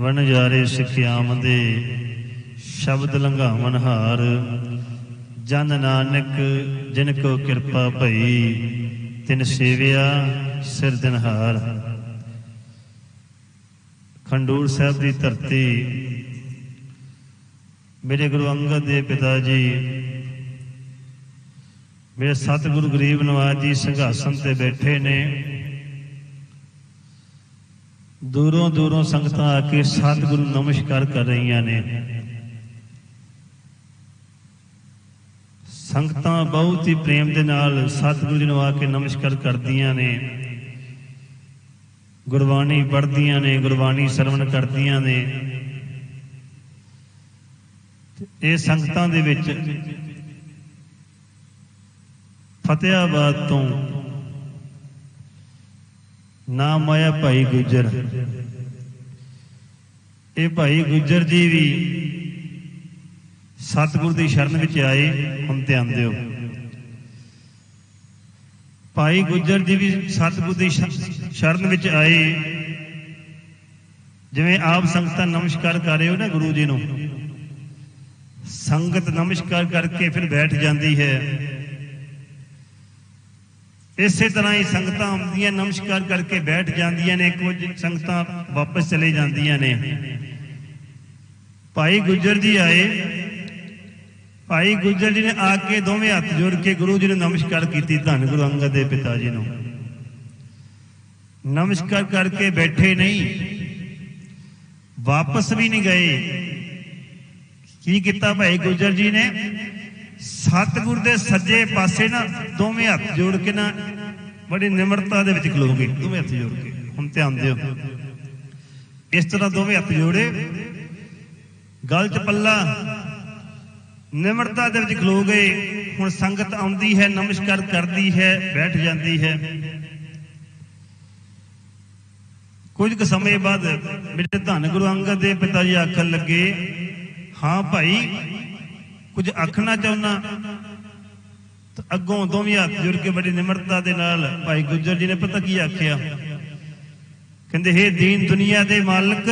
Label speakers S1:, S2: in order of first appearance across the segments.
S1: ਵਣਜਾਰੇ ਸਿਖਿਆਮ ਦੇ ਸ਼ਬਦ ਲੰਘਾਵਨ ਹਾਰ। ਜਨ ਨਾਨਕ, ਜਿਨ ਕੋ ਕਿਰਪਾ ਭਈ, ਤਿਨ ਸੇਵਿਆ ਸਿਰ ਦਿਨਹਾਰ ਖੰਡੂਰ ਸਾਹਿਬ ਦੀ ਧਰਤੀ, ਮੇਰੇ ਗੁਰੂ ਅੰਗਦ ਦੇ ਪਿਤਾ ਜੀ, ਮੇਰੇ ਸਤਿਗੁਰੂ ਗਰੀਬ ਨਵਾਜ ਜੀ ਸਿੰਘਾਸਨ ਤੇ ਬੈਠੇ ਨੇ। ਦੂਰੋਂ ਦੂਰੋਂ ਸੰਗਤਾਂ ਆ ਕੇ ਸਤਿਗੁਰੂ ਨਮਸਕਾਰ ਕਰ ਰਹੀਆਂ ਨੇ। ਸੰਗਤਾਂ ਬਹੁਤ ਹੀ ਪ੍ਰੇਮ ਦੇ ਨਾਲ ਸਤਿਗੁਰੂ ਜੀ ਨੂੰ ਆ ਕੇ ਨਮਸਕਾਰ ਕਰਦੀਆਂ ਨੇ। ਗੁਰਬਾਣੀ ਪੜ੍ਹਦੀਆਂ ਨੇ, ਗੁਰਬਾਣੀ ਸਰਵਣ ਕਰਦੀਆਂ ਨੇ। ਇਹ ਸੰਗਤਾਂ ਦੇ ਵਿੱਚ ਫਤਿਹਾਬਾਦ ਤੋਂ ਨਾਮ ਆਇਆ ਭਾਈ ਗੁੱਜਰ। ਇਹ ਭਾਈ ਗੁੱਜਰ ਜੀ ਵੀ ਸਤਿਗੁਰ ਦੀ ਸ਼ਰਨ ਵਿੱਚ ਆਏ, ਹੁਣ ਧਿਆਨ ਦਿਓ। ਭਾਈ ਗੁੱਜਰ ਜੀ ਵੀ ਸਤਿਗੁਰ ਦੀ ਸ਼ਰਨ ਵਿੱਚ ਆਏ। ਜਿਵੇਂ ਆਪ ਸੰਗਤਾਂ ਨਮਸਕਾਰ ਕਰ ਰਹੇ ਹੋ ਨਾ ਗੁਰੂ ਜੀ ਨੂੰ। ਸੰਗਤ ਨਮਸਕਾਰ ਕਰਕੇ ਫਿਰ ਬੈਠ ਜਾਂਦੀ ਹੈ। ਇਸੇ ਤਰ੍ਹਾਂ ਹੀ ਸੰਗਤਾਂ ਆਉਂਦੀਆਂ, ਨਮਸਕਾਰ ਕਰਕੇ ਬੈਠ ਜਾਂਦੀਆਂ ਨੇ, ਕੁਝ ਸੰਗਤਾਂ ਵਾਪਸ ਚਲੇ ਜਾਂਦੀਆਂ ਨੇ। ਭਾਈ ਗੁੱਜਰ ਜੀ ਆਏ। ਭਾਈ ਗੁਜਰ ਜੀ ਨੇ ਆ ਕੇ ਦੋਵੇਂ ਹੱਥ ਜੋੜ ਕੇ ਗੁਰੂ ਜੀ ਨੂੰ ਨਮਸਕਾਰ ਕੀਤੀ, ਧੰਨ ਗੁਰੂ ਅੰਗਦ ਦੇ ਪਿਤਾ ਜੀ ਨੂੰ। ਨਮਸਕਾਰ ਕਰਕੇ ਬੈਠੇ ਨਹੀਂ। ਵਾਪਸ ਵੀ ਨਹੀਂ ਗਏ। ਕੀ ਕੀਤਾ ਭਾਈ ਗੁਜਰ ਜੀ ਨੇ? ਸਤਿਗੁਰ ਦੇ ਸੱਜੇ ਪਾਸੇ ਨਾ ਦੋਵੇਂ ਹੱਥ ਜੋੜ ਕੇ ਨਾ ਬੜੀ ਨਿਮਰਤਾ ਦੇ ਵਿੱਚ ਖਲੋਗੇ। ਦੋਵੇਂ ਹੱਥ ਜੋੜ ਕੇ। ਹੁਣ ਧਿਆਨ ਦਿਓ। ਇਸ ਤਰ੍ਹਾਂ ਦੋਵੇਂ ਹੱਥ ਜੋੜੇ। ਗਲ ਚ ਪੱਲਾ ਨਿਮਰਤਾ ਦੇ ਵਿੱਚ ਖਲੋ ਗਏ ਹੁਣ ਸੰਗਤ ਆਉਂਦੀ ਹੈ, ਨਮਸਕਾਰ ਕਰਦੀ ਹੈ, ਬੈਠ ਜਾਂਦੀ ਹੈ। ਕੁਝ ਕੁ ਸਮੇਂ ਬਾਅਦ ਮੇਰੇ ਧੰਨ ਗੁਰੂ ਅੰਗਦ ਦੇ ਪਿਤਾ ਜੀ ਆਖਣ ਲੱਗੇ, ਹਾਂ ਭਾਈ ਕੁਝ ਆਖਣਾ ਚਾਹੁੰਨਾ ਅੱਗੋਂ ਦੋਵੇਂ ਹੱਥ ਜੁੜ ਕੇ ਬੜੀ ਨਿਮਰਤਾ ਦੇ ਨਾਲ ਭਾਈ ਗੁੱਜਰ ਜੀ ਨੇ ਪਤਾ ਕੀ ਆਖਿਆ? ਕਹਿੰਦੇ, ਹੇ ਦੀਨ ਦੁਨੀਆ ਦੇ ਮਾਲਕ,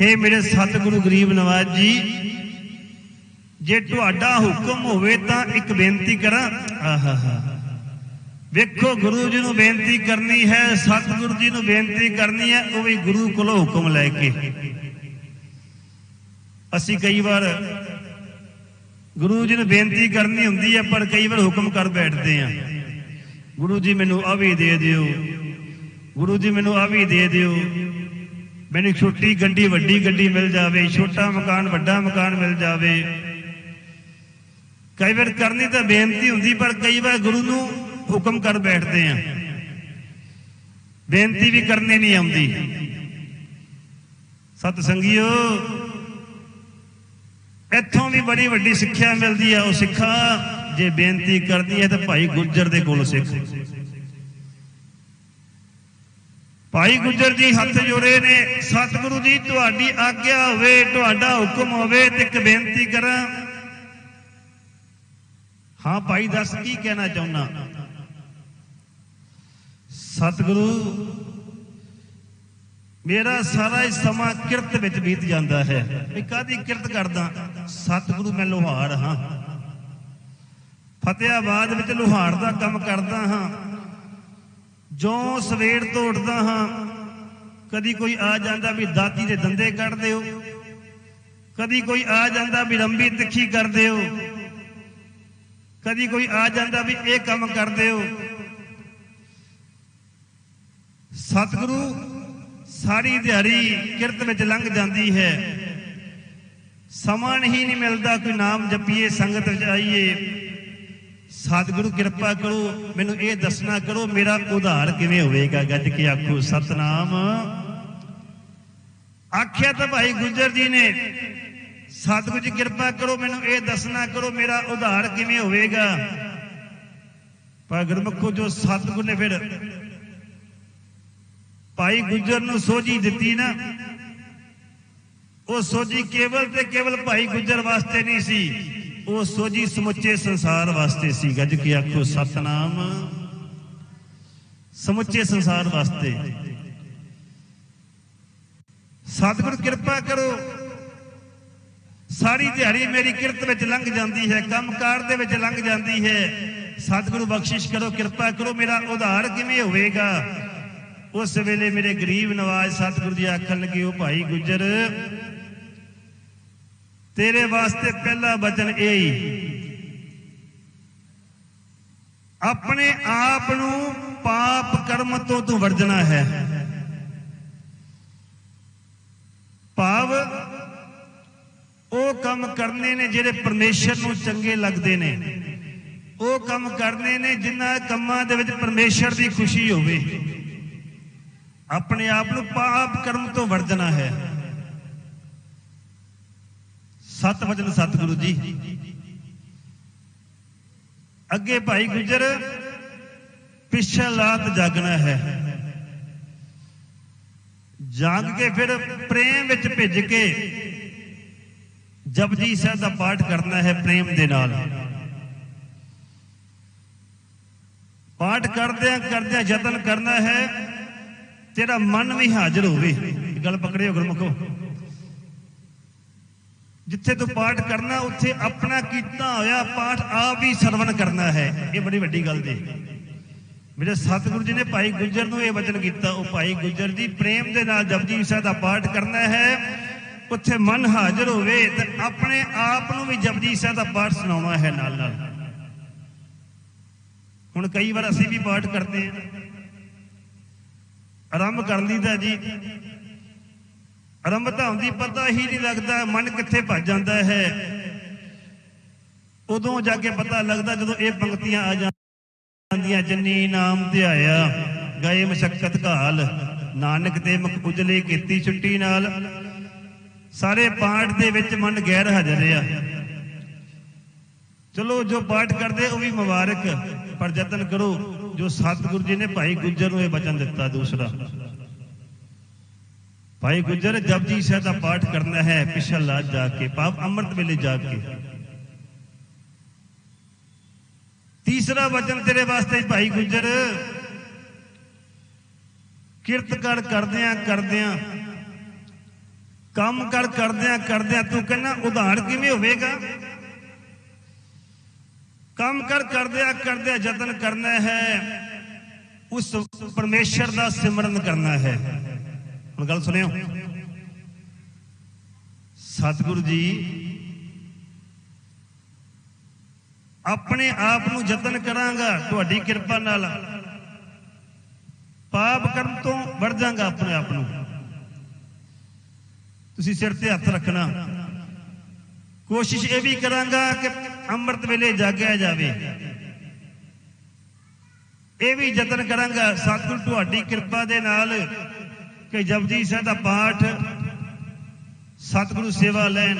S1: ਹੇ ਮੇਰੇ ਸਤਿਗੁਰੂ ਗਰੀਬ ਨਵਾਜ ਜੀ, ਜੇ ਤੁਹਾਡਾ ਹੁਕਮ ਹੋਵੇ ਤਾਂ ਇੱਕ ਬੇਨਤੀ ਕਰਾਂ। ਆਹਾਹਾ। ਵੇਖੋ, ਗੁਰੂ ਜੀ ਨੂੰ ਬੇਨਤੀ ਕਰਨੀ ਹੈ, ਸਤਿਗੁਰੂ ਜੀ ਨੂੰ ਬੇਨਤੀ ਕਰਨੀ ਹੈ, ਉਹ ਵੀ ਗੁਰੂ ਕੋਲੋਂ ਹੁਕਮ ਲੈ ਕੇ। ਅਸੀਂ ਕਈ ਵਾਰ ਗੁਰੂ ਜੀ ਨੂੰ ਬੇਨਤੀ ਕਰਨੀ ਹੁੰਦੀ ਹੈ, ਪਰ ਕਈ ਵਾਰ ਹੁਕਮ ਕਰ ਬੈਠਦੇ ਆ ਗੁਰੂ ਜੀ ਮੈਨੂੰ ਆ ਵੀ ਦੇ ਦਿਓ, ਗੁਰੂ ਜੀ ਮੈਨੂੰ ਆ ਵੀ ਦੇ ਦਿਓ। ਮੈਨੂੰ ਛੋਟੀ ਗੱਡੀ, ਵੱਡੀ ਗੱਡੀ ਮਿਲ ਜਾਵੇ, ਛੋਟਾ ਮਕਾਨ, ਵੱਡਾ ਮਕਾਨ ਮਿਲ ਜਾਵੇ। ਕਈ ਵਾਰ ਕਰਨੀ ਤਾਂ ਬੇਨਤੀ ਹੁੰਦੀ, ਪਰ ਕਈ ਵਾਰ ਗੁਰੂ ਨੂੰ ਹੁਕਮ ਕਰ ਬੈਠਦੇ ਆ ਬੇਨਤੀ ਵੀ ਕਰਨੀ ਨਹੀਂ ਆਉਂਦੀ। ਸਤ ਸੰਗਿਓ ਇੱਥੋਂ ਵੀ ਬੜੀ ਵੱਡੀ ਸਿੱਖਿਆ ਮਿਲਦੀ ਹੈ ਉਹ ਸਿੱਖਾ ਜੇ ਬੇਨਤੀ ਕਰਦੀ ਹੈ ਤਾਂ ਭਾਈ ਗੁੱਜਰ ਦੇ ਕੋਲ ਸਿੱਖ। ਭਾਈ ਗੁੱਜਰ ਜੀ ਹੱਥ ਜੋੜੇ ਨੇ, ਸਤਿਗੁਰੂ ਜੀ, ਤੁਹਾਡੀ ਆਗਿਆ ਹੋਵੇ, ਤੁਹਾਡਾ ਹੁਕਮ ਹੋਵੇ ਤੇ ਇੱਕ ਬੇਨਤੀ ਕਰਾਂ। ਹਾਂ ਭਾਈ, ਦੱਸ ਕੀ ਕਹਿਣਾ ਚਾਹੁੰਨਾ ਸਤਿਗੁਰੂ ਮੇਰਾ ਸਾਰਾ ਹੀ ਸਮਾਂ ਕਿਰਤ ਵਿੱਚ ਬੀਤ ਜਾਂਦਾ ਹੈ। ਮੈਂ ਕਾਦੀ ਕਿਰਤ ਕਰਦਾ? ਸਤਿਗੁਰੂ ਮੈਂ ਲੋਹਾਰ ਹਾਂ। ਫਤਿਆਬਾਦ ਵਿੱਚ ਲੋਹਾਰ ਦਾ ਕੰਮ ਕਰਦਾ ਹਾਂ। ਜੋ ਸਵੇਰ ਤੋਂ ਉੱਠਦਾ ਹਾਂ। ਕਦੀ ਕੋਈ ਆ ਜਾਂਦਾ ਵੀ ਦਾਤੀ ਦੇ ਦੰਦੇ ਕੱਢ ਦਿਓ। ਕਦੀ ਕੋਈ ਆ ਜਾਂਦਾ ਵੀ ਰੰਬੀ ਤਿੱਖੀ ਕਰ ਦਿਓ। ਕਦੀ ਕੋਈ ਆ ਜਾਂਦਾ ਵੀ ਇਹ ਕੰਮ ਕਰ ਦਿਓ। ਸਤਿਗੁਰੂ ਸਾਰੀ ਦਿਹਾੜੀ ਕਿਰਤ ਵਿੱਚ ਲੰਘ ਜਾਂਦੀ ਹੈ। ਸਮਾਂ ਨਹੀਂ ਨਹੀਂ ਮਿਲਦਾ ਕੋਈ ਨਾਮ ਜਪੀਏ, ਸੰਗਤ ਵਿੱਚ ਆਈਏ। ਸਤਿਗੁਰੂ ਕਿਰਪਾ ਕਰੋ, ਮੈਨੂੰ ਇਹ ਦੱਸਣਾ ਕਰੋ, ਮੇਰਾ ਉਧਾਰ ਕਿਵੇਂ ਹੋਵੇਗਾ? ਗੱਜ ਕੇ ਆਖੋ, ਸਤਨਾਮ। ਆਖਿਆ ਤਾਂ ਭਾਈ ਗੁਜਰ ਜੀ ਨੇ, ਸਤਿਗੁਰੂ ਜੀ ਕਿਰਪਾ ਕਰੋ, ਮੈਨੂੰ ਇਹ ਦੱਸਣਾ ਕਰੋ, ਮੇਰਾ ਉਧਾਰ ਕਿਵੇਂ ਹੋਵੇਗਾ? ਪਰ ਗੁਰਮੁਖੋ, ਜੋ ਸਤਿਗੁਰ ਨੇ ਫਿਰ ਭਾਈ ਗੁੱਜਰ ਨੂੰ ਸੋਝੀ ਦਿੱਤੀ ਨਾ। ਉਹ ਸੋਝੀ ਕੇਵਲ ਤੇ ਕੇਵਲ ਭਾਈ ਗੁੱਜਰ ਵਾਸਤੇ ਨਹੀਂ ਸੀ। ਉਹ ਸੋਝੀ ਸਮੁੱਚੇ ਸੰਸਾਰ ਵਾਸਤੇ ਸੀ। ਗੱਜ ਕੇ ਆਖੋ, ਸਤਨਾਮ। ਸਮੁੱਚੇ ਸੰਸਾਰ ਵਾਸਤੇ। ਸਤਿਗੁਰ, ਕਿਰਪਾ ਕਰੋ। ਸਾਰੀ ਦਿਹਾੜੀ ਮੇਰੀ ਕਿਰਤ ਵਿੱਚ ਲੰਘ ਜਾਂਦੀ ਹੈ। ਕੰਮਕਾਰ ਦੇ ਵਿੱਚ ਲੰਘ ਜਾਂਦੀ ਹੈ। ਸਤਿਗੁਰੂ ਬਖਸ਼ਿਸ਼ ਕਰੋ, ਕਿਰਪਾ ਕਰੋ। ਮੇਰਾ ਉਧਾਰ ਕਿਵੇਂ ਹੋਵੇਗਾ? ਉਸ ਵੇਲੇ ਮੇਰੇ ਗਰੀਬ ਨਵਾਜ ਸਤਿਗੁਰੂ ਜੀ ਆਖਣ ਲੱਗੇ, ਉਹ ਭਾਈ ਗੁੱਜਰ, ਤੇਰੇ ਵਾਸਤੇ ਪਹਿਲਾ ਬਚਨ ਇਹ ਹੀ, ਆਪਣੇ ਆਪ ਨੂੰ ਪਾਪ ਕਰਮ ਤੋਂ ਤੂੰ ਵਰਜਣਾ ਹੈ। ਭਾਵ, ਉਹ ਕੰਮ ਕਰਨੇ ਨੇ ਜਿਹੜੇ ਪਰਮੇਸ਼ਰ ਨੂੰ ਚੰਗੇ ਲੱਗਦੇ ਨੇ। ਉਹ ਕੰਮ ਕਰਨੇ ਨੇ ਜਿਨ੍ਹਾਂ ਕੰਮਾਂ ਦੇ ਵਿੱਚ ਪਰਮੇਸ਼ਰ ਦੀ ਖੁਸ਼ੀ ਹੋਵੇ। ਆਪਣੇ ਆਪ ਨੂੰ ਪਾਪ ਕਰਮ ਤੋਂ ਵਰਜਣਾ ਹੈ। ਸਤ ਵਚਨ ਸਤਿਗੁਰੂ ਜੀ। ਅੱਗੇ ਭਾਈ ਗੁਜਰ ਪਿਛਲ ਰਾਤ ਜਾਗਣਾ ਹੈ। ਜਾਗ ਕੇ ਫਿਰ ਪ੍ਰੇਮ ਵਿੱਚ ਭਿੱਜ ਕੇ ਜਪਜੀ ਸਾਹਿਬ ਦਾ ਪਾਠ ਕਰਨਾ ਹੈ ਪ੍ਰੇਮ ਦੇ ਨਾਲ। ਪਾਠ ਕਰਦਿਆਂ ਕਰਦਿਆਂ ਯਤਨ ਕਰਨਾ ਹੈ। ਤੇਰਾ ਮਨ ਵੀ ਹਾਜ਼ਰ ਹੋਵੇ। ਗੱਲ ਪਕੜਿਓ ਗੁਰਮੁਖੋ। ਜਿੱਥੇ ਤੂੰ ਪਾਠ ਕਰਨਾ, ਉੱਥੇ ਆਪਣਾ ਕੀਤਾ ਹੋਇਆ ਪਾਠ ਆਪ ਹੀ ਸਰਵਣ ਕਰਨਾ ਹੈ। ਇਹ ਬੜੀ ਵੱਡੀ ਗੱਲ ਜੀ। ਮੇਰੇ ਸਤਿਗੁਰੂ ਜੀ ਨੇ ਭਾਈ ਗੁੱਜਰ ਨੂੰ ਇਹ ਵਚਨ ਕੀਤਾ, ਉਹ ਭਾਈ ਗੁਜਰ ਜੀ ਪ੍ਰੇਮ ਦੇ ਨਾਲ ਜਪਜੀ ਸਾਹਿਬ ਦਾ ਪਾਠ ਕਰਨਾ ਹੈ। ਉੱਥੇ ਮਨ ਹਾਜ਼ਰ ਹੋਵੇ ਤੇ ਆਪਣੇ ਆਪ ਨੂੰ ਵੀ ਜਪਜੀ ਸਾਹਿਬ ਦਾ ਪਾਠ ਸੁਣਾਉਣਾ ਹੈ ਨਾਲ ਨਾਲ ਹੁਣ ਕਈ ਵਾਰ ਅਸੀਂ ਵੀ ਪਾਠ ਕਰਦੇ ਹਾਂ। ਆਰੰਭ ਕਰ ਲਈਦਾ ਜੀ। ਆਰੰਭਤਾ ਹੁੰਦੀ, ਪਤਾ ਹੀ ਨਹੀਂ ਲੱਗਦਾ, ਮਨ ਕਿੱਥੇ ਭੱਜ ਜਾਂਦਾ ਹੈ। ਉਦੋਂ ਜਾ ਕੇ ਪਤਾ ਲੱਗਦਾ ਜਦੋਂ ਇਹ ਪੰਕਤੀਆਂ ਆ ਜਾਂਦੀਆਂ, ਜੰਨੀ ਨਾਮ ਧਿਆਇਆ, ਗਏ ਮਸ਼ਕਤ ਘਾਲ। ਨਾਨਕ ਦੇ ਮੁਖ ਉਜਲੇ ਕੀਤੀ ਛੁੱਟੀ ਨਾਲ। ਸਾਰੇ ਪਾਠ ਦੇ ਵਿੱਚ ਮਨ ਗੈਰ ਹਾਜ਼ਰ ਆ। ਚਲੋ ਜੋ ਪਾਠ ਕਰਦੇ, ਉਹ ਵੀ ਮੁਬਾਰਕ, ਪਰ ਯਤਨ ਕਰੋ। ਜੋ ਸਤਿਗੁਰੂ ਜੀ ਨੇ ਭਾਈ ਗੁੱਜਰ ਨੂੰ ਇਹ ਬਚਨ ਦਿੱਤਾ ਦੂਸਰਾ। ਭਾਈ ਗੁੱਜਰ ਜਪਜੀ ਸਾਹਿਬ ਦਾ ਪਾਠ ਕਰਨਾ ਹੈ ਪਿਛਲ ਲਾਜ ਜਾ ਕੇ ਪਾਪ ਅੰਮ੍ਰਿਤ ਵੇਲੇ ਜਾ ਕੇ। ਤੀਸਰਾ ਵਚਨ ਤੇਰੇ ਵਾਸਤੇ ਭਾਈ ਗੁੱਜਰ, ਕਿਰਤ ਕਰਦਿਆਂ ਕਰਦਿਆਂ, ਕੰਮ ਕਰ ਕਰਦਿਆਂ ਕਰਦਿਆਂ ਤੂੰ ਕਹਿੰਦਾ ਉਧਾਰ ਕਿਵੇਂ ਹੋਵੇਗਾ? ਕੰਮ ਕਰ ਕਰਦਿਆਂ ਕਰਦਿਆਂ ਯਤਨ ਕਰਨਾ ਹੈ, ਉਸ ਪਰਮੇਸ਼ਰ ਦਾ ਸਿਮਰਨ ਕਰਨਾ ਹੈ। ਹੁਣ ਗੱਲ ਸੁਣਿਓ। ਸਤਿਗੁਰੂ ਜੀ, ਆਪਣੇ ਆਪ ਨੂੰ ਯਤਨ ਕਰਾਂਗਾ, ਤੁਹਾਡੀ ਕਿਰਪਾ ਨਾਲ। ਪਾਪ ਕਰਨ ਤੋਂ ਵੜ ਜਾਗਾ ਆਪਣੇ ਆਪ ਨੂੰ। ਤੁਸੀਂ ਸਿਰ ਤੇ ਹੱਥ ਰੱਖਣਾ। ਕੋਸ਼ਿਸ਼ ਇਹ ਵੀ ਕਰਾਂਗਾ ਕਿ ਅੰਮ੍ਰਿਤ ਵੇਲੇ ਜਾਗਿਆ ਜਾਵੇ। ਇਹ ਵੀ ਯਤਨ ਕਰਾਂਗਾ, ਸਤਿਗੁਰ ਤੁਹਾਡੀ ਕਿਰਪਾ ਦੇ ਨਾਲ ਕਿ ਜਪਜੀ ਸਾਹਿਬ ਦਾ ਪਾਠ ਸਤਿਗੁਰੂ ਸੇਵਾ ਲੈਣ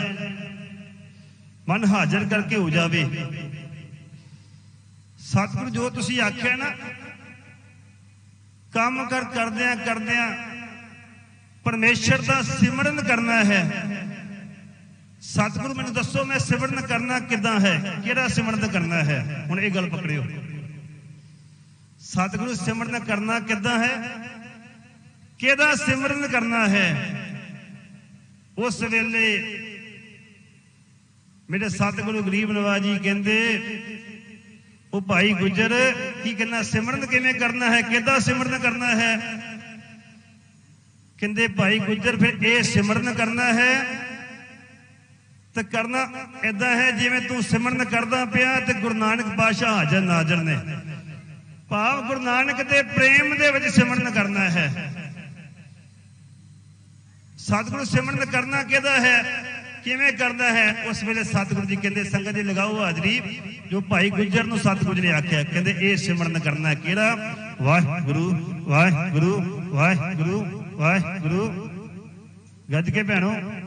S1: ਮਨ ਹਾਜ਼ਰ ਕਰਕੇ ਹੋ ਜਾਵੇ। ਸਤਿਗੁਰੂ, ਜੋ ਤੁਸੀਂ ਆਖਿਆ ਨਾ, ਕੰਮ ਕਰ ਕਰਦਿਆਂ ਕਰਦਿਆਂ ਪਰਮੇਸ਼ਰ ਦਾ ਸਿਮਰਨ ਕਰਨਾ ਹੈ। ਸਤਿਗੁਰੂ ਮੈਨੂੰ ਦੱਸੋ ਮੈਂ ਸਿਮਰਨ ਕਰਨਾ ਕਿਦਾਂ ਹੈ? ਕਿਹੜਾ ਸਿਮਰਨ ਕਰਨਾ ਹੈ? ਹੁਣ ਇਹ ਗੱਲ ਪਕੜਿਓ। ਸਤਿਗੁਰੂ ਸਿਮਰਨ ਕਰਨਾ ਕਿਦਾਂ ਹੈ? ਕਿਹਦਾ ਸਿਮਰਨ ਕਰਨਾ ਹੈ? ਉਸ ਵੇਲੇ ਮੇਰੇ ਸਤਿਗੁਰੂ ਗਰੀਬ ਨਵਾਜ਼ ਜੀ ਕਹਿੰਦੇ, ਉਹ ਭਾਈ ਗੁਜਰ, ਕੀ ਕਹਿੰਦਾ ਸਿਮਰਨ ਕਿਵੇਂ ਕਰਨਾ ਹੈ? ਕਿਹਦਾ ਸਿਮਰਨ ਕਰਨਾ ਹੈ? ਕਹਿੰਦੇ, ਭਾਈ ਗੁਜਰ, ਫਿਰ ਇਹ ਸਿਮਰਨ ਕਰਨਾ ਹੈ ਤੇ ਕਰਨਾ ਇਦਾਂ ਹੈ ਜਿਵੇਂ ਤੂੰ ਸਿਮਰਨ ਕਰਦਾ ਪਿਆ ਤੇ ਗੁਰੂ ਨਾਨਕ ਪਾਸ਼ਾ ਹਾਜ਼ਰ ਨਾਜ਼ਰ ਨੇ। ਭਾਵ ਗੁਰੂ ਨਾਨਕ ਦੇ ਪ੍ਰੇਮ ਦੇ ਵਿੱਚ ਸਿਮਰਨ ਕਰਨਾ ਹੈ। ਸਤਿਗੁਰੂ ਸਿਮਰਨ ਕਰਨਾ ਕਿਹਦਾ ਹੈ? ਕਿਵੇਂ ਕਰਦਾ ਹੈ? ਉਸ ਵੇਲੇ ਸਤਿਗੁਰੂ ਜੀ ਕਹਿੰਦੇ, ਸੰਗਤ ਜੀ, ਲਗਾਓ ਹਾਜ਼ਰੀ। ਜੋ ਭਾਈ ਗੁੱਜਰ ਨੂੰ ਸਤਿਗੁਰੂ ਜੀ ਨੇ ਆਖਿਆ, ਕਹਿੰਦੇ, ਇਹ ਸਿਮਰਨ ਕਰਨਾ ਕਿਹੜਾ? ਵਾਹਿਗੁਰੂ ਵਾਹਿਗੁਰੂ ਵਾਹਿਗੁਰੂ ਵਾਹਿਗੁਰੂ। ਗੱਜ ਕੇ ਭੈਣੋ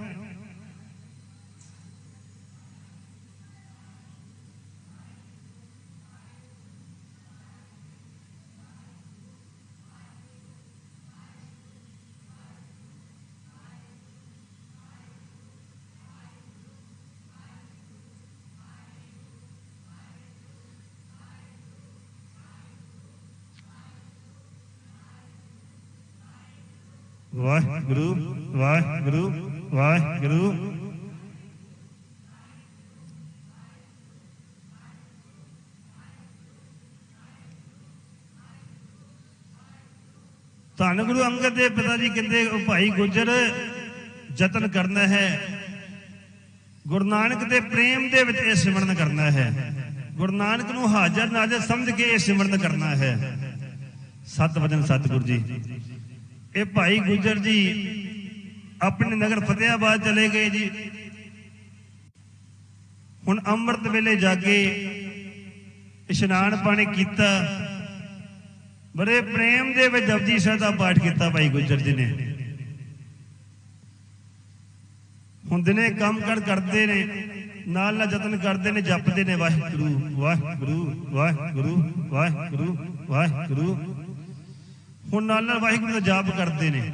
S1: ਵਾਹਿਗੁਰੂ ਵਾਹਿਗੁਰੂ ਵਾਹਿਗੁਰੂ। ਧੰਨ ਗੁਰੂ ਅੰਗਦ ਦੇਵ ਪਿਤਾ ਜੀ ਕਹਿੰਦੇ ਭਾਈ ਗੁਜਰ ਯਤਨ ਕਰਨਾ ਹੈ। ਗੁਰੂ ਨਾਨਕ ਦੇ ਪ੍ਰੇਮ ਦੇ ਵਿੱਚ ਇਹ ਸਿਮਰਨ ਕਰਨਾ ਹੈ। ਗੁਰੂ ਨਾਨਕ ਨੂੰ ਹਾਜ਼ਰ ਨਾਜ਼ਰ ਸਮਝ ਕੇ ਇਹ ਸਿਮਰਨ ਕਰਨਾ ਹੈ। ਸਤਿ ਵਚਨ ਸਤਿਗੁਰ ਜੀ। ਇਹ ਭਾਈ ਗੁਜਰ ਜੀ ਆਪਣੇ ਨਗਰ ਫਤਿਆਬਾਦ ਚਲੇ ਗਏ ਜੀ। ਹੁਣ ਅੰਮ੍ਰਿਤ ਵੇਲੇ ਜਾਗੇ, ਇਸ਼ਨਾਨ ਪਾਣੀ ਕੀਤਾ। ਬੜੇ ਪ੍ਰੇਮ ਦੇ ਵਿੱਚ ਜਪਜੀ ਸਾਹਿਬ ਦਾ ਪਾਠ ਕੀਤਾ ਭਾਈ ਗੁਜਰ ਜੀ ਨੇ। ਹੁਣ ਦਿਨੇ ਕੰਮ ਕਰ ਕਰਦੇ ਨੇ, ਨਾਲ ਨਾਲ ਯਤਨ ਕਰਦੇ ਨੇ, ਜਪਦੇ ਨੇ, ਵਾਹਿਗੁਰੂ ਵਾਹਿਗੁਰੂ ਵਾਹਿਗੁਰੂ ਵਾਹਿਗੁਰੂ ਵਾਹਿਗੁਰੂ ਹੁਣ ਨਾਲ ਨਾਲ ਵਾਹਿਗੁਰੂ ਦਾ ਜਾਪ ਕਰਦੇ ਨੇ।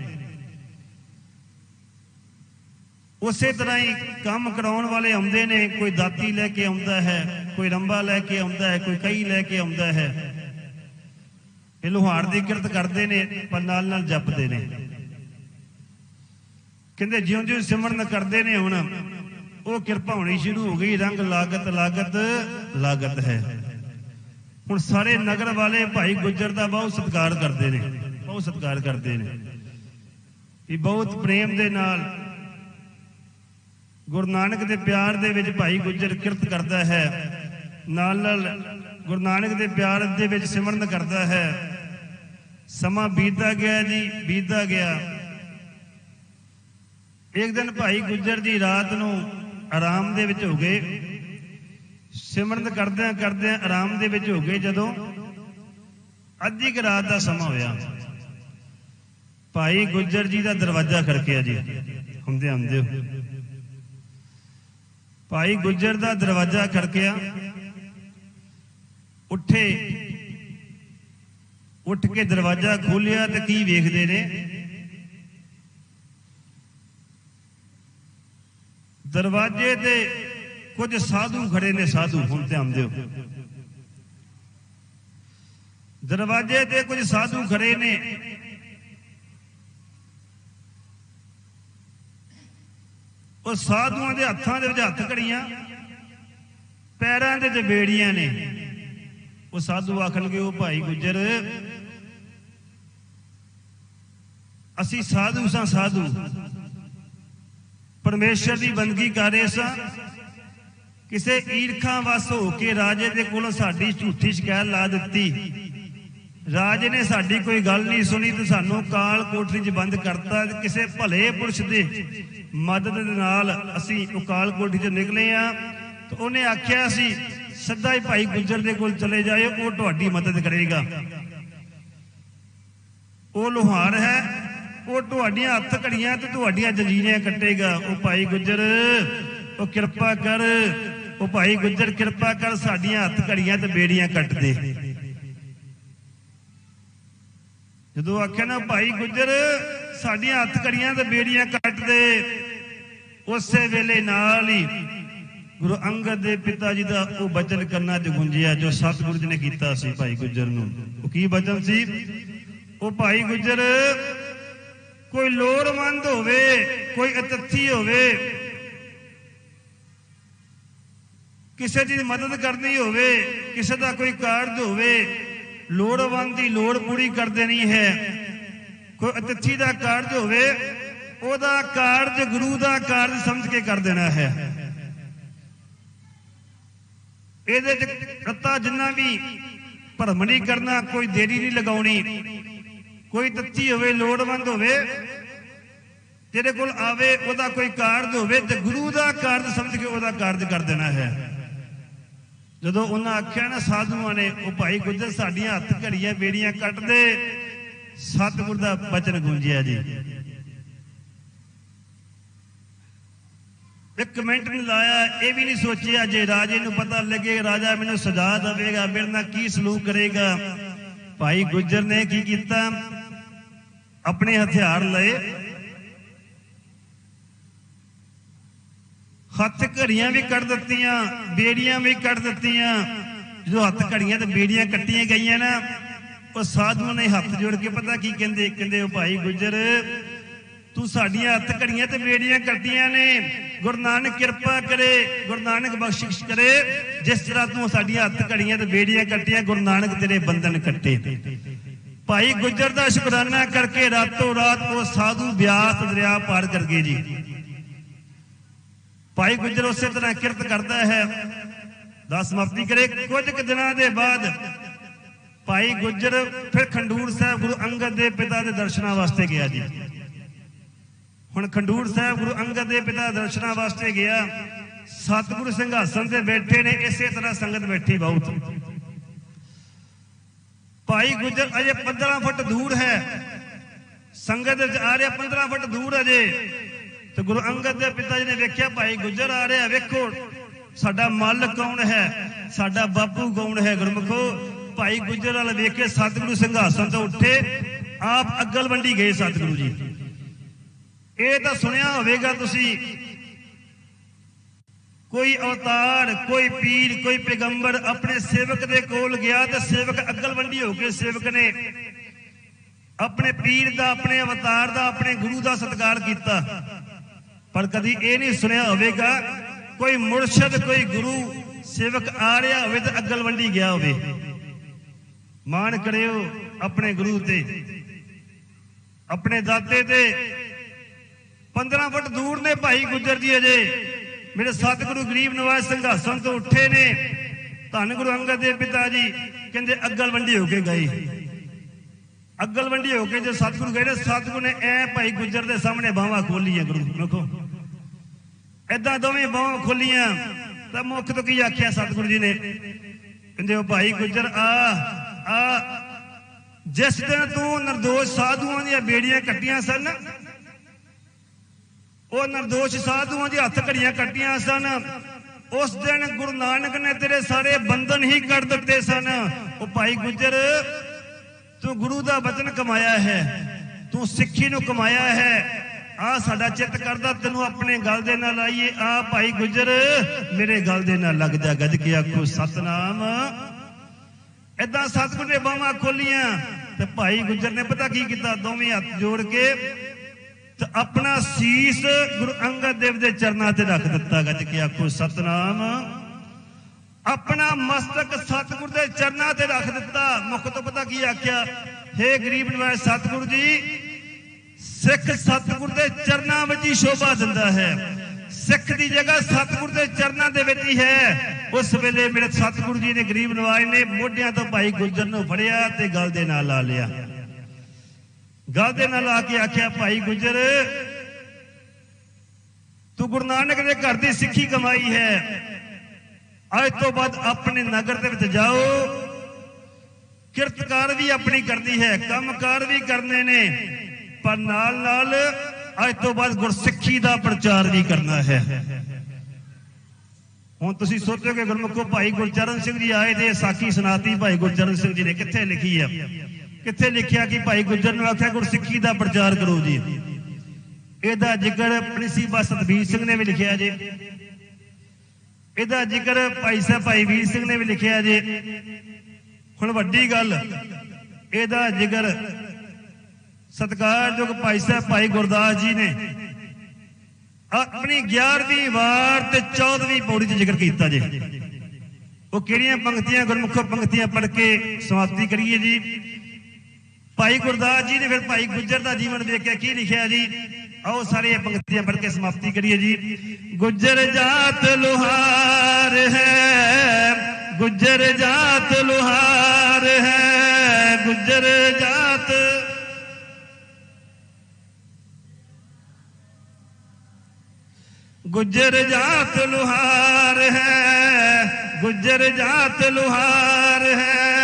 S1: ਉਸੇ ਤਰ੍ਹਾਂ ਹੀ ਕੰਮ ਕਰਾਉਣ ਵਾਲੇ ਆਉਂਦੇ ਨੇ, ਕੋਈ ਦਾਤੀ ਲੈ ਕੇ ਆਉਂਦਾ ਹੈ, ਕੋਈ ਰੰਬਾ ਲੈ ਕੇ ਆਉਂਦਾ ਹੈ, ਕੋਈ ਕਈ ਲੈ ਕੇ ਆਉਂਦਾ ਹੈ। ਇਹ ਲੋਹਾਰ ਦੀ ਕਿਰਤ ਕਰਦੇ ਨੇ, ਪਰ ਨਾਲ ਨਾਲ ਜਪਦੇ ਨੇ। ਕਹਿੰਦੇ ਜਿਉਂ ਜਿਉਂ ਸਿਮਰਨ ਕਰਦੇ ਨੇ ਹੁਣ, ਉਹ ਕਿਰਪਾ ਹੋਣੀ ਸ਼ੁਰੂ ਹੋ ਗਈ, ਰੰਗ ਲਾਗਤ ਲਾਗਤ ਲਾਗਤ ਹੈ। ਹੁਣ ਸਾਰੇ ਨਗਰ ਵਾਲੇ ਭਾਈ ਗੁੱਜਰ ਦਾ ਬਹੁਤ ਸਤਿਕਾਰ ਕਰਦੇ ਨੇ। ਬਹੁਤ ਸਤਿਕਾਰ ਕਰਦੇ ਨੇ। ਇਹ ਬਹੁਤ ਪ੍ਰੇਮ ਦੇ ਨਾਲ ਗੁਰੂ ਨਾਨਕ ਦੇ ਪਿਆਰ ਦੇ ਵਿੱਚ ਭਾਈ ਗੁੱਜਰ ਕਿਰਤ ਕਰਦਾ ਹੈ। ਨਾਲ ਨਾਲ ਗੁਰੂ ਨਾਨਕ ਦੇ ਪਿਆਰ ਦੇ ਵਿੱਚ ਸਿਮਰਨ ਕਰਦਾ ਹੈ। ਸਮਾਂ ਬੀਤਦਾ ਗਿਆ ਜੀ, ਬੀਤਦਾ ਗਿਆ। ਇੱਕ ਦਿਨ ਭਾਈ ਗੁੱਜਰ ਜੀ ਰਾਤ ਨੂੰ ਆਰਾਮ ਦੇ ਵਿੱਚ ਹੋ ਗਏ। ਸਿਮਰਨ ਕਰਦਿਆਂ ਕਰਦਿਆਂ ਆਰਾਮ ਦੇ ਵਿੱਚ ਹੋ ਗਏ ਜਦੋਂ ਅੱਧੀ ਕੁ ਰਾਤ ਦਾ ਸਮਾਂ ਹੋਇਆ। ਭਾਈ ਗੁੱਜਰ ਜੀ ਦਾ ਦਰਵਾਜ਼ਾ ਖੜਕਿਆ ਜੀ। ਹੁੰਦੇ ਹੁੰਦੇ ਭਾਈ ਗੁੱਜਰ ਦਾ ਦਰਵਾਜ਼ਾ ਖੜਕਿਆ। ਉੱਠੇ। ਉੱਠ ਕੇ ਦਰਵਾਜ਼ਾ ਖੋਲਿਆ ਤੇ ਕੀ ਵੇਖਦੇ ਨੇ? ਦਰਵਾਜ਼ੇ ਤੇ ਕੁਝ ਸਾਧੂ ਖੜੇ ਨੇ, ਸਾਧੂ, ਹੁਣ ਧਿਆਨ ਦਿਓ ਦਰਵਾਜ਼ੇ ਤੇ ਕੁਝ ਸਾਧੂ ਖੜੇ ਨੇ। ਉਹ ਸਾਧੂਆਂ ਦੇ ਹੱਥਾਂ ਦੇ ਵਿੱਚ ਹੱਥ ਘੜੀਆਂ, ਪੈਰਾਂ ਦੇ ਤੇ ਨੇ। ਉਹ ਸਾਧੂ ਆਖਣ ਆਖਣਗੇ, ਉਹ ਭਾਈ ਗੁੱਜਰ, ਅਸੀਂ ਸਾਧੂ ਸਾਂ ਸਾਧੂ। ਪਰਮੇਸ਼ਰ ਦੀ ਬੰਦਗੀ ਕਰ ਰਹੇ ਸਾਂ। ਕਿਸੇ ਈਰਖਾਂ ਵਸ ਹੋ ਕੇ ਰਾਜੇ ਦੇ ਕੋਲੋਂ ਸਾਡੀ ਝੂਠੀ ਸ਼ਿਕਾਇਤ ਲਾ ਦਿੱਤੀ। ਰਾਜੇ ਨੇ ਸਾਡੀ ਕੋਈ ਗੱਲ ਨਹੀਂ ਸੁਣੀ ਤੇ ਸਾਨੂੰ ਕਾਲ ਕੋਠਰੀ 'ਚ ਬੰਦ ਕਰਤਾ ਕਿਸੇ ਭਲੇ ਪੁਰਸ਼ ਦੇ ਮਦਦ ਦੇ ਨਾਲ ਅਸੀਂ ਉਹ ਕਾਲ ਕੋਠਰੀ 'ਚ ਨਿਕਲੇ ਆ ਤੇ ਉਹਨੇ ਆਖਿਆ ਸੀ, ਸਿੱਧਾ ਹੀ ਭਾਈ ਗੁੱਜਰ ਦੇ ਕੋਲ ਚਲੇ ਜਾਇਓ, ਉਹ ਤੁਹਾਡੀ ਮਦਦ ਕਰੇਗਾ। ਉਹ ਲੋਹਾਰ ਹੈ, ਉਹ ਤੁਹਾਡੀਆਂ ਹੱਥ ਘੜੀਆਂ ਤੇ ਤੁਹਾਡੀਆਂ ਜੰਜੀਰਾਂ ਕੱਟੇਗਾ। ਉਹ ਭਾਈ ਗੁੱਜਰ, ਉਹ ਕਿਰਪਾ ਕਰ, ਉਹ ਭਾਈ ਗੁੱਜਰ ਕਿਰਪਾ ਕਰ ਸਾਡੀਆਂ ਹੱਥ ਘੜੀਆਂ ਤੇ ਬੇੜੀਆਂ ਕੱਟ ਦੇ। ਜਦੋਂ ਆਖਿਆ, ਨਾ ਭਾਈ ਗੁੱਜਰ, ਸਾਡੀਆਂ ਹੱਥ ਘੜੀਆਂ ਤੇ ਬੇੜੀਆਂ ਕੱਟ ਦੇ। ਉਸੇ ਵੇਲੇ ਨਾਲ ਹੀ ਗੁਰੂ ਅੰਗਦ ਦੇ ਪਿਤਾ ਜੀ ਦਾ ਉਹ ਬਚਨ ਕਰਨਾ 'ਚ ਗੁੰਜਿਆ, ਜੋ ਸਤਿਗੁਰੂ ਜੀ ਨੇ ਕੀਤਾ ਸੀ ਭਾਈ ਗੁੱਜਰ ਨੂੰ। ਉਹ ਕੀ ਬਚਨ ਸੀ? ਉਹ ਭਾਈ ਗੁੱਜਰ, ਕੋਈ ਲੋੜਵੰਦ ਹੋਵੇ, ਕੋਈ ਅਤਿਥੀ ਹੋਵੇ, ਕਿਸੇ ਦੀ ਮਦਦ ਕਰਨੀ ਹੋਵੇ, ਕਿਸੇ ਦਾ ਕੋਈ ਕਾਰਜ ਹੋਵੇ ਲੋੜਵੰਦ ਦੀ ਲੋੜ ਪੂਰੀ ਕਰ ਦੇਣੀ ਹੈ। ਕੋਈ ਅਤਿਥੀ ਦਾ ਕਾਰਜ ਹੋਵੇ, ਉਹਦਾ ਕਾਰਜ ਗੁਰੂ ਦਾ ਕਾਰਜ ਸਮਝ ਕੇ ਕਰ ਦੇਣਾ ਹੈ। ਇਹਦੇ ਚ ਰੱਤਾ ਜਿੰਨਾ ਵੀ ਭਰਮ ਨਹੀਂ ਕਰਨਾ, ਕੋਈ ਦੇਰੀ ਨਹੀਂ ਲਗਾਉਣੀ। ਕੋਈ ਤੱਤੀ ਹੋਵੇ, ਲੋੜਵੰਦ ਹੋਵੇ, ਜਿਹਦੇ ਕੋਲ ਆਵੇ, ਉਹਦਾ ਕੋਈ ਕਾਰਜ ਹੋਵੇ, ਤੇ ਗੁਰੂ ਦਾ ਕਾਰਜ ਸਮਝ ਕੇ ਉਹਦਾ ਕਾਰਜ ਕਰ ਦੇਣਾ ਹੈ। ਜਦੋਂ ਉਹਨਾਂ ਆਖਿਆ ਨਾ, ਸਾਧੂਆਂ ਨੇ, ਉਹ ਭਾਈ ਗੁੱਜਰ ਸਾਡੀਆਂ ਹੱਥ ਘੜੀਆਂ, ਬੇੜੀਆਂ ਕੱਟ ਦੇ ਸਤਿਗੁਰ ਦਾ ਬਚਨ ਗੂੰਜਿਆ ਜੀ। ਇੱਕ ਮਿੰਟ ਨਹੀਂ ਲਾਇਆ, ਇਹ ਵੀ ਨਹੀਂ ਸੋਚਿਆ ਜੇ ਰਾਜੇ ਨੂੰ ਪਤਾ ਲੱਗੇ, ਰਾਜਾ ਮੈਨੂੰ ਸਜ਼ਾ ਦੇਵੇਗਾ, ਮੇਰੇ ਨਾਲ ਕੀ ਸਲੂਕ ਕਰੇਗਾ? ਭਾਈ ਗੁੱਜਰ ਨੇ ਕੀ ਕੀਤਾ? ਆਪਣੇ ਹਥਿਆਰ ਲਏ। ਹੱਥ ਘੜੀਆਂ ਵੀ ਕੱਢ ਦਿੱਤੀਆਂ, ਬੇੜੀਆਂ ਵੀ ਕੱਢ ਦਿੱਤੀਆਂ। ਜਦੋਂ ਹੱਥ ਘੜੀਆਂ ਤੇ ਬੇੜੀਆਂ ਕੱਟੀਆਂ ਗਈਆਂ ਨਾ, ਉਹ ਸਾਧੂ ਨੇ ਹੱਥ ਜੋੜ ਕੇ ਪਤਾ ਕੀ ਕਹਿੰਦੇ? ਕਹਿੰਦੇ, ਉਹ ਭਾਈ ਗੁੱਜਰ, ਤੂੰ ਸਾਡੀਆਂ ਹੱਥ ਘੜੀਆਂ ਤੇ ਬੇੜੀਆਂ ਕੱਟੀਆਂ ਨੇ। ਗੁਰੂ ਨਾਨਕ ਕਿਰਪਾ ਕਰੇ, ਗੁਰੂ ਨਾਨਕ ਬਖਸ਼ਿਸ਼ ਕਰੇ। ਜਿਸ ਤਰ੍ਹਾਂ ਤੂੰ ਸਾਡੀਆਂ ਹੱਥ ਘੜੀਆਂ ਤੇ ਬੇੜੀਆਂ ਕੱਟੀਆਂ, ਗੁਰੂ ਨਾਨਕ ਤੇਰੇ ਬੰਧਨ ਕੱਟੇ। ਭਾਈ ਗੁੱਜਰ ਦਾ ਸ਼ੁਕਰਾਨਾ ਕਰਕੇ ਰਾਤੋਂ ਰਾਤ ਉਹ ਸਾਧੂ ਬਿਆਸ ਦਰਿਆ ਪਾਰ ਕਰ ਗਏ ਜੀ। ਭਾਈ ਗੁੱਜਰ ਉਸੇ ਤਰ੍ਹਾਂ ਕਿਰਤ ਕਰਦਾ ਹੈ। ਦਾ ਸਮਾਪਤੀ ਕਰੇ ਕੁਝ ਕੁ ਦਿਨਾਂ ਦੇ ਬਾਅਦ ਭਾਈ ਗੁੱਜਰ ਫਿਰ ਖੰਡੂਰ ਸਾਹਿਬ ਗੁਰੂ ਅੰਗਦ ਦੇ ਪਿਤਾ ਦੇ ਦਰਸ਼ਨਾਂ ਵਾਸਤੇ ਗਿਆ ਜੀ। ਹੁਣ ਖੰਡੂਰ ਸਾਹਿਬ ਗੁਰੂ ਅੰਗਦ ਦੇ ਪਿਤਾ ਦੇ ਦਰਸ਼ਨਾਂ ਵਾਸਤੇ ਗਿਆ। ਸਤਿਗੁਰੂ ਸਿੰਘਾਸਨ ਤੇ ਬੈਠੇ ਨੇ, ਇਸੇ ਤਰ੍ਹਾਂ ਸੰਗਤ ਬੈਠੀ ਬਹੁਤ। ਭਾਈ ਗੁੱਜਰ ਅਜੇ 15 ਫੁੱਟ ਦੂਰ ਹੈ। ਸੰਗਤ ਵਿੱਚ ਆ ਰਿਹਾ 15 ਫੁੱਟ ਦੂਰ ਅਜੇ। ਤੇ ਗੁਰੂ ਅੰਗਦ ਦੇ ਪਿਤਾ ਜੀ ਨੇ ਵੇਖਿਆ, ਭਾਈ ਗੁੱਜਰ ਆ ਰਿਹਾ, ਵੇਖੋ, ਸਾਡਾ ਮਾਲਕ ਕੌਣ ਹੈ? ਸਾਡਾ ਬਾਪੂ ਕੌਣ ਹੈ? ਗੁਰਮਖੋ, ਭਾਈ ਗੁੱਜਰ ਵਾਲ ਵੇਖ ਕੇ ਸਤਿਗੁਰੂ ਸਿੰਘਾਸਨ ਤੋਂ ਉੱਠੇ, ਆਪ ਅੱਗਲ ਵੰਡੀ ਗਏ ਸਤਿਗੁਰੂ ਜੀ। ਇਹ ਤਾਂ ਸੁਣਿਆ ਹੋਵੇਗਾ ਤੁਸੀਂ। ਕੋਈ ਅਵਤਾਰ, ਕੋਈ ਪੀਰ, ਕੋਈ ਪੈਗੰਬਰ ਆਪਣੇ ਸੇਵਕ ਦੇ ਕੋਲ ਗਿਆ ਤੇ ਸੇਵਕ ਅੱਗਲ ਵੰਡੀ ਹੋ ਕੇ ਸੇਵਕ ਨੇ ਆਪਣੇ ਪੀਰ ਦਾ, ਆਪਣੇ ਅਵਤਾਰ ਦਾ, ਆਪਣੇ ਗੁਰੂ ਦਾ ਸਤਿਕਾਰ ਕੀਤਾ। ਪਰ ਕਦੀ ਇਹ ਨਹੀਂ ਸੁਣਿਆ ਹੋਵੇਗਾ, ਕੋਈ ਮੁਰਸ਼ਿਦ, ਕੋਈ ਗੁਰੂ, ਸੇਵਕ ਆ ਰਿਹਾ ਹੋਵੇ ਤੇ ਅੱਗਲ ਵੰਡੀ ਗਿਆ ਹੋਵੇ। ਮਾਣ ਕਰਿਓ ਆਪਣੇ ਗੁਰੂ ਤੇ। ਆਪਣੇ ਦਾਤੇ ਤੇ। 15 ਫੁੱਟ ਦੂਰ ਨੇ ਭਾਈ ਗੁੱਜਰ ਜੀ ਅਜੇ। ਮੇਰੇ ਸਤਿਗੁਰੂ ਗਰੀਬ ਨਿਵਾਸ ਸਿੰਘਾਸਨ ਤੋਂ ਉੱਠੇ ਨੇ। ਧੰਨ ਗੁਰੂ ਅੰਗਦ ਦੇਵ ਪਿਤਾ ਜੀ, ਕਹਿੰਦੇ ਅੱਗਲ ਵੰਡੀ ਹੋ ਕੇ ਗਏ। ਅੱਗਲ ਵੰਡੀ ਹੋ ਕੇ ਜੇ ਸਤਿਗੁਰੂ ਗਏ ਨੇ, ਸਤਿਗੁਰੂ ਨੇ ਐ ਭਾਈ ਗੁੱਜਰ ਦੇ ਸਾਹਮਣੇ ਬਾਹਾਂ ਖੋਲੀਆਂ ਗੁਰੂ ਦੇਖੋ ਐਦਾਂ ਦੋਵੇਂ ਬਾਹਾਂ ਖੋਲੀਆਂ, ਤਾਂ ਮੁੱਖ ਤੋਂ ਕੀ ਆਖਿਆ ਸਤਿਗੁਰੂ ਜੀ ਨੇ? ਕਹਿੰਦੇ ਉਹ ਭਾਈ ਗੁੱਜਰ, ਆ ਆ, ਜਿਸ ਦਿਨ ਤੂੰ ਨਿਰਦੋਸ਼ ਸਾਧੂਆਂ ਦੀਆਂ ਬੇੜੀਆਂ ਕੱਟੀਆਂ ਸਨ, ਉਹ ਨਿਰਦੋਸ਼ ਸਾਧੂਆਂ ਦੇ ਹੱਥ ਘੜੀਆਂ ਕੱਟੀਆਂ ਸਨ, ਉਸ ਦਿਨ ਗੁਰੂ ਨਾਨਕ ਨੇ ਤੇਰੇ ਸਾਰੇ ਬੰਧਨ ਹੀ ਕੱਢ ਦਿੱਤੇ ਸਨ। ਉਹ ਭਾਈ ਗੁੱਜਰ, ਤੂੰ ਗੁਰੂ ਦਾ ਬਚਨ ਕਮਾਇਆ ਹੈ, ਤੂੰ ਸਿੱਖੀ ਨੂੰ ਕਮਾਇਆ ਹੈ ਆ ਸਾਡਾ ਚਿੱਤ ਕਰਦਾ, ਤੈਨੂੰ ਆਪਣੇ ਗਲ ਦੇ ਨਾਲ ਆਈਏ। ਆ ਭਾਈ ਗੁਜਰ, ਮੇਰੇ ਗਲ ਦੇ ਨਾਲ ਲੱਗਦਾ ਗੱਜ ਕੇ ਆਖੋ, ਸਤਨਾਮ। ਏਦਾਂ ਸਤਿਗੁਰ ਨੇ ਬਾਹਾਂ ਖੋਲੀਆਂ ਤੇ ਭਾਈ ਗੁੱਜਰ ਨੇ ਪਤਾ ਕੀ ਕੀਤਾ? ਦੋਵੇਂ ਹੱਥ ਜੋੜ ਕੇ ਤੇ ਆਪਣਾ ਸੀਸ ਗੁਰੂ ਅੰਗਦ ਦੇਵ ਦੇ ਚਰਨਾਂ ਤੇ ਰੱਖ ਦਿੱਤਾ, ਗੱਜ ਕੇ ਆਖੋ, ਸਤਨਾਮ। ਆਪਣਾ ਮਸਤਕ ਸਤਿਗੁਰ ਦੇ ਚਰਨਾਂ ਤੇ ਰੱਖ ਦਿੱਤਾ। ਮੁੱਖ ਤੋਂ ਪਤਾ ਕੀ ਆਖਿਆ? ਹੇ ਗਰੀਬ ਨਿਵਾਸ ਸਤਿਗੁਰ ਜੀ ਸਿੱਖ ਸਤਿਗੁਰ ਦੇ ਚਰਨਾਂ ਵਿੱਚ ਹੀ ਸ਼ੋਭਾ ਦਿੰਦਾ ਹੈ। ਸਿੱਖ ਦੀ ਜਗ੍ਹਾ ਸਤਿਗੁਰ ਦੇ ਚਰਨਾਂ ਦੇ ਵਿੱਚ ਹੀ ਹੈ। ਉਸ ਵੇਲੇ ਮੇਰੇ ਸਤਿਗੁਰੂ ਜੀ ਨੇ ਗਰੀਬ ਨਵਾਜ ਨੇ ਮੋਢਿਆਂ ਤੋਂ ਭਾਈ ਗੁਜਰ ਨੂੰ ਫੜਿਆ ਤੇ ਗਲ ਦੇ ਨਾਲ ਲਾ ਲਿਆ। ਗਲ ਦੇ ਨਾਲ ਆ ਕੇ ਆਖਿਆ, ਭਾਈ ਗੁੱਜਰ, ਤੂੰ ਗੁਰੂ ਨਾਨਕ ਦੇ ਘਰ ਦੀ ਸਿੱਖੀ ਕਮਾਈ ਹੈ। ਅੱਜ ਤੋਂ ਬਾਅਦ ਆਪਣੇ ਨਗਰ ਦੇ ਵਿੱਚ ਜਾਓ। ਕਿਰਤਕਾਰ ਵੀ ਆਪਣੀ ਕਰਦੀ ਹੈ, ਕੰਮਕਾਰ ਵੀ ਕਰਨੇ ਨੇ। ਪਰ ਨਾਲ ਨਾਲ ਅੱਜ ਤੋਂ ਬਾਅਦ ਗੁਰਸਿੱਖੀ ਦਾ ਪ੍ਰਚਾਰ ਵੀ ਕਰਨਾ ਹੈ। ਹੁਣ ਤੁਸੀਂ ਸੋਚੋਗੇ ਗੁਰਮੁਖੋ ਭਾਈ ਗੁਰਚਰਨ ਸਿੰਘ ਜੀ ਆਏ ਤੇ ਸਾਖੀ ਸੁਣਾਤੀ ਭਾਈ ਗੁਰਚਰਨ ਸਿੰਘ ਜੀ ਨੇ ਕਿੱਥੇ ਲਿਖੀ ਹੈ ਕਿੱਥੇ ਲਿਖਿਆ ਕਿ ਭਾਈ ਗੁੱਜਰ ਨੂੰ ਆਖਿਆ ਗੁਰਸਿੱਖੀ ਦਾ ਪ੍ਰਚਾਰ ਕਰੋ ਜੀ। ਇਹਦਾ ਜ਼ਿਕਰ ਪ੍ਰਿੰਸੀਪਲ ਸਤਬੀਰ ਸਿੰਘ ਨੇ ਵੀ ਲਿਖਿਆ ਜੀ। ਇਹਦਾ ਜ਼ਿਕਰ ਭਾਈ ਸਾਹਿਬ ਭਾਈ ਵੀਰ ਸਿੰਘ ਨੇ ਵੀ ਲਿਖਿਆ ਜੀ। ਹੁਣ ਵੱਡੀ ਗੱਲ, ਇਹਦਾ ਜ਼ਿਕਰ ਸਤਿਕਾਰਯੋਗ ਭਾਈ ਸਾਹਿਬ, ਭਾਈ ਗੁਰਦਾਸ ਜੀ ਨੇ ਆਪਣੀ 11ਵੀਂ ਵਾਰ ਤੇ 14ਵੀਂ ਪੌੜੀ 'ਚ ਜ਼ਿਕਰ ਕੀਤਾ ਜੀ। ਉਹ ਕਿਹੜੀਆਂ ਪੰਕਤੀਆਂ, ਗੁਰਮੁਖੋ ਪੰਕਤੀਆਂ ਪੜ੍ਹ ਕੇ ਸਮਾਪਤੀ ਕਰੀਏ ਜੀ? ਭਾਈ ਗੁਰਦਾਸ ਜੀ ਨੇ ਫਿਰ ਭਾਈ ਗੁੱਜਰ ਦਾ ਜੀਵਨ ਵੇਖ ਕੇ ਕੀ ਲਿਖਿਆ ਜੀ? ਆਓ ਸਾਰੇ ਇਹ ਪੰਕਤੀਆਂ ਪੜ੍ਹ ਕੇ ਸਮਾਪਤੀ ਕਰੀਏ ਜੀ। ਗੁੱਜਰ ਜਾਤ ਲੋਹਾਰ ਹੈ, ਗੁੱਜਰ ਜਾਤ ਲੋਹਾਰ ਹੈ, ਗੁੱਜਰ ਜਾਤ ਗੁੱਜਰ ਜਾਤ ਲੁਹਾਰ ਹੈ ਗੁੱਜਰ ਜਾਤ ਲੁਹਾਰ ਹੈ।